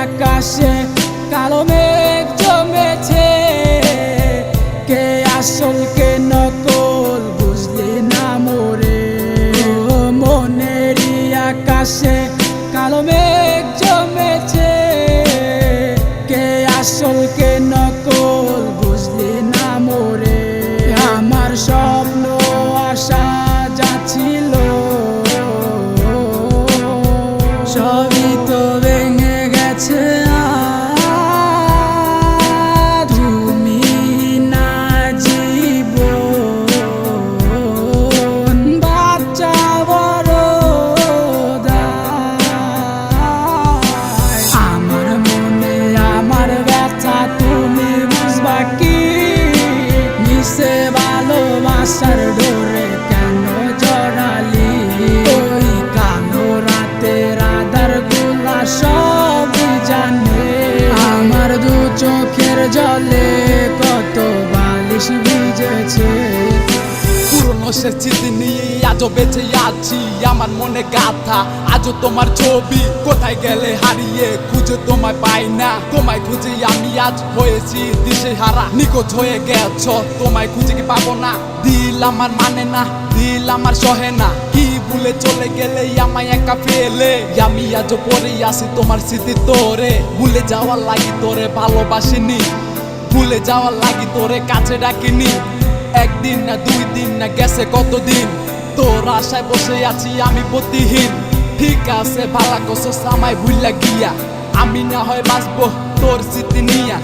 আকাশে কালো মেঘ জমেছে। কে আসল, কে নকল, বুঝলি না মোরে। মনের আকাশে কালো মেঘ জমেছে। কে আসল, কে ভেঙে গেছে জলে কত বালিশ ভিজেছে। পুরনো সে স্মৃতি নিয়ে আজও বেঁচে আছি, আমার মনে গাথা। আজও তোমার ছবি কোথায় গেলে হারিয়ে খুঁজে তোমায় পাই না। তোমায় খুঁজে আমি আজ হয়েছি দিশে হারা নিখোঁজ হয়ে গেছ। তোমায় খুঁজে কি পাবো না? দিল আমার মানে না, দিল আমার সহে না। কি ভুলে চলে গেলে আমায় একা ফেলে। আমি আজ পরে আসি তোমার স্মৃতি তোরে। ভুলে যাওয়ার লাগি তোরে ভালোবাসিনি। ভুলে যাওয়ার লাগি তোরে কাছে ডাকিনি। একদিন না দুই দিন না গেছে কতদিন? তোর আশায় বসে আছি আমি প্রতিহীন। ঠিক আছে, ভালা কস আমায় ভুললা গিয়া। আমি না হয় বাঁচবো তোর স্মৃতি নিয়া।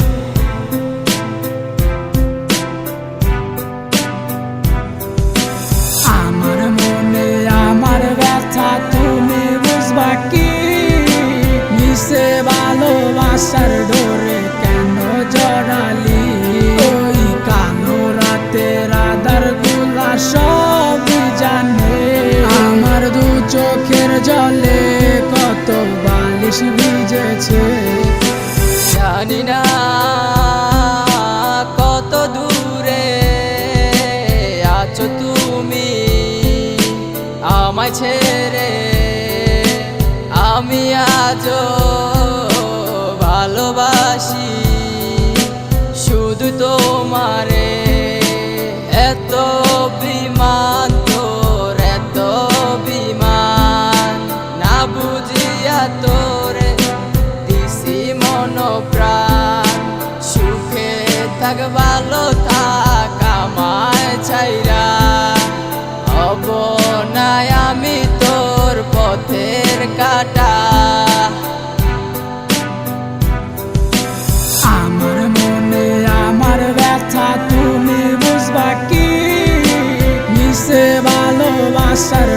জলে কত বালিশ ভিজেছে। জানি না কত দূরে আছো তুমি আমায় ছেড়ে। আমি আজও ভালোবাসি, শুধু তোমারে তোরে দিছি সুখে থাক, ভালো থাক, আমায় হব নাই আমি তোর পথের কাটা। আমার মনে, আমার ব্যথা, তুমি বুঝবা কি? মিশে ভালোবাসার